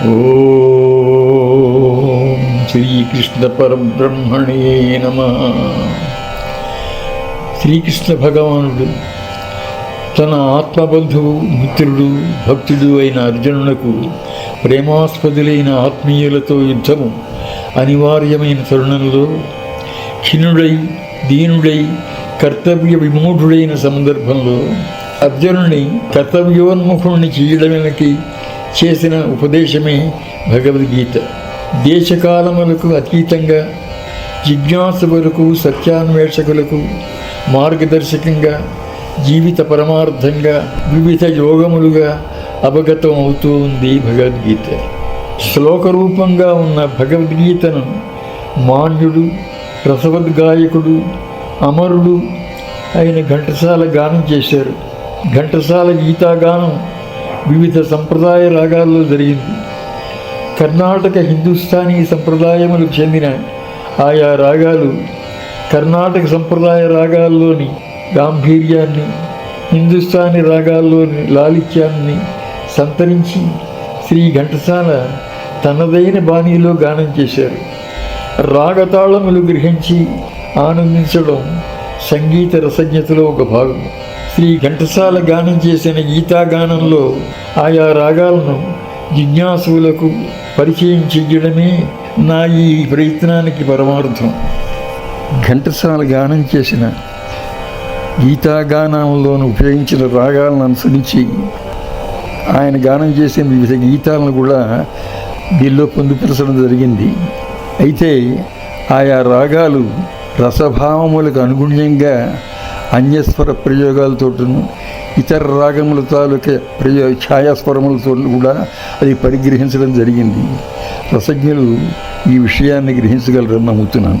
ఓం శ్రీకృష్ణ పరబ్రహ్మణే నమ. శ్రీకృష్ణ భగవానుడు తన ఆత్మబంధువు మిత్రుడు భక్తుడు అయిన అర్జునునకు ప్రేమాస్పదులైన ఆత్మీయులతో యుద్ధము అనివార్యమైన తరుణంలో క్షీణుడై దీనుడై కర్తవ్య విమూఢుడైన సందర్భంలో అర్జునుని కర్తవ్యోన్ముఖుణ్ణి చేయడానికి చేసిన ఉపదేశమే భగవద్గీత. దేశకాలములకు అతీతంగా జిజ్ఞాసులకు సత్యాన్వేషకులకు మార్గదర్శకంగా జీవిత పరమార్థంగా వివిధ యోగములుగా అవగతం అవుతూ ఉంది భగవద్గీత. శ్లోక రూపంగా ఉన్న భగవద్గీతను మాన్యుడు రసవద్గాయకుడు అమరుడు అయిన ఘంటసాల గానం చేశారు. ఘంటసాల గీతాగానం వివిధ సంప్రదాయ రాగాల్లో జరిగింది. కర్ణాటక హిందుస్థానీ సంప్రదాయములకు చెందిన ఆయా రాగాలు కర్ణాటక సంప్రదాయ రాగాల్లోని గాంభీర్యాన్ని హిందుస్థానీ రాగాల్లోని లాలిత్యాన్ని సంతరించి శ్రీ ఘంటసాల తనదైన బాణీలో గానం చేశారు. రాగతాళములు గ్రహించి ఆనందించడం సంగీత రసజ్ఞతలో ఒక భాగం. శ్రీ ఘంటసాల గానం చేసిన గీతాగానంలో ఆయా రాగాలను జిజ్ఞాసులకు పరిచయం చెయ్యడమే నా ఈ ప్రయత్నానికి పరమార్థం. ఘంటసాల గానం చేసిన గీతాగానంలోను ఉపయోగించిన రాగాలను అనుసరించి ఆయన గానం చేసిన వివిధ గీతాలను కూడా దీనిలో పొందుపరచడం జరిగింది. అయితే ఆయా రాగాలు రసభావములకు అనుగుణ్యంగా అన్యస్వర ప్రయోగాలతోటను ఇతర రాగముల తాలూకే ప్రయో ఛాయాస్వరములతో కూడా అది పరిగ్రహించడం జరిగింది. రసజ్ఞులు ఈ విషయాన్ని గ్రహించగలరని నమ్ముతున్నాను.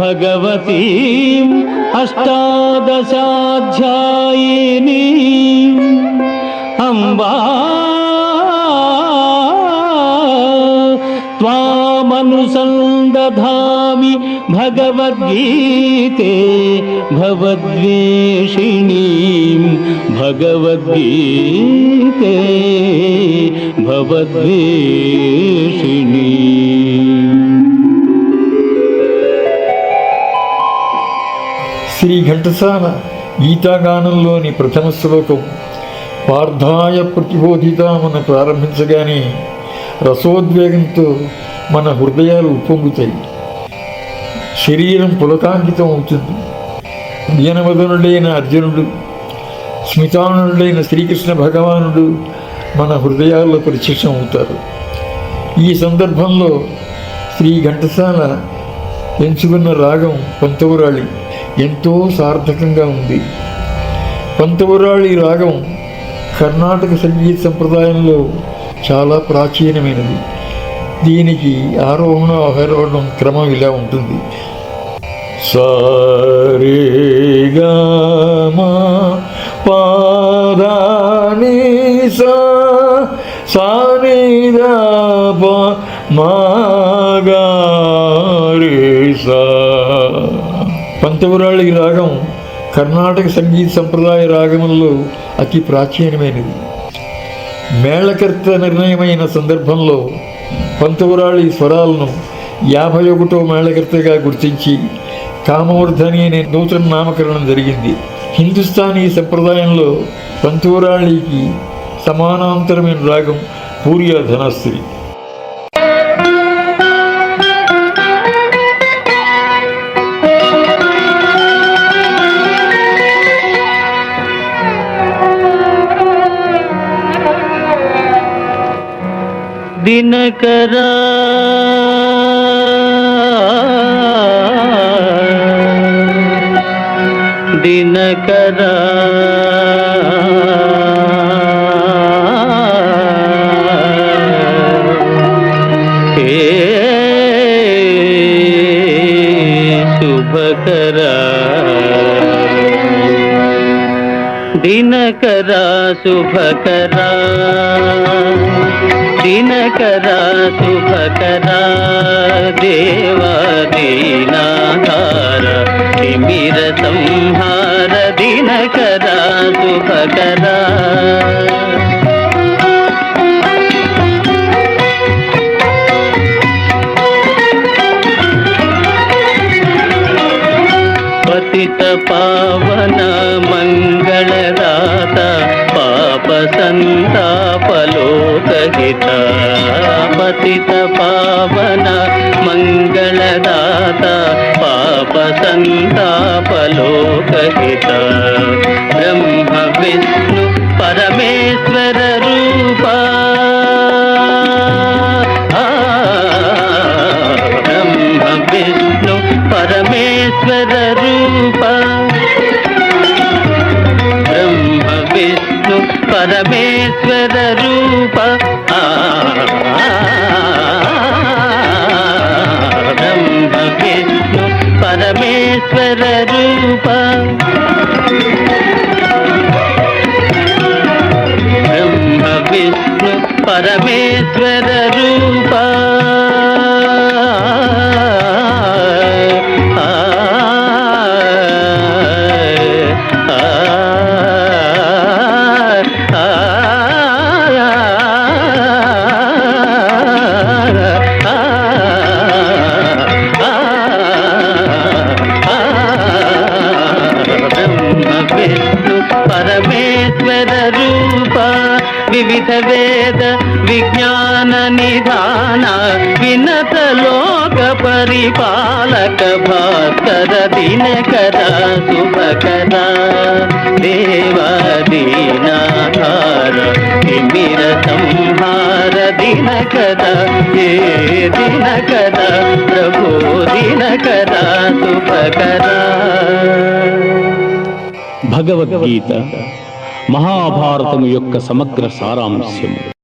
भगवतीम् अष्टादशाध्यायिनीम् अम्बा त्वामनुसन्दधामि भगवद्गीते भवद्वेषिणीं भगवद्गीते भवद्वेषिणीम् శ్రీ ఘంటసాల గీతాగానంలోని ప్రథమ శ్లోకం. పార్థాయ ప్రతిబోధితామని ప్రారంభించగానే రసోద్వేగంతో మన హృదయాలు ఉప్పొంగుతాయి. శరీరం పులకాంకితం అవుతుంది. దీనవదనుడైన అర్జునుడు స్మితానుడైన శ్రీకృష్ణ భగవానుడు మన హృదయాల్లో ప్రత్యక్షం అవుతారు. ఈ సందర్భంలో శ్రీ ఘంటసాల ఎంచుకున్న రాగం పంతవరాళి ఎంతో సార్థకంగా ఉంది. పంతవరాళి రాగం కర్ణాటక సంగీత సంప్రదాయంలో చాలా ప్రాచీనమైనది. దీనికి ఆరోహణ అవరోహణం క్రమం ఇలా ఉంటుంది. సారేగామా పాదాని సా సానిదా మా పంతవురాళి రాగం కర్ణాటక సంగీత సంప్రదాయ రాగములలో అతి ప్రాచీనమైనది. మేళకర్త నిర్ణయమైన సందర్భంలో పంతవురాళి స్వరాలను యాభై ఒకటో మేళకర్తగా గుర్తించి కామవర్ధని అనే నూతన నామకరణం జరిగింది. హిందుస్థానీ సంప్రదాయంలో పంతవరాళికి సమానాంతరమైన రాగం పూర్య ధనాస్త్రి దినకరా దినకరా హే శుభకరా దినకరా శుభకరా దినకరా శుభకరా దేవా దీనాధార తిమిర సంహార దినకరా శుభకరా సంతాపలోకహిత పతిత పావన మంగళదాత పాప సంతాపలోకహిత బ్రహ్మ విష్ణు ఈశ్వర రూప. బ్రహ్మ విష్ణు పరమేశ్వర రూప. నిధాన వినత లోక పరిపాలక భాస్కర దినకర శుభకర దేవాదీనాధార తిమిర సంహార దినకర ఏ దినకర ప్రభో దినకర శుభకర భగవద్గీత మహాభారతము యొక్క సమగ్ర సారాంశము.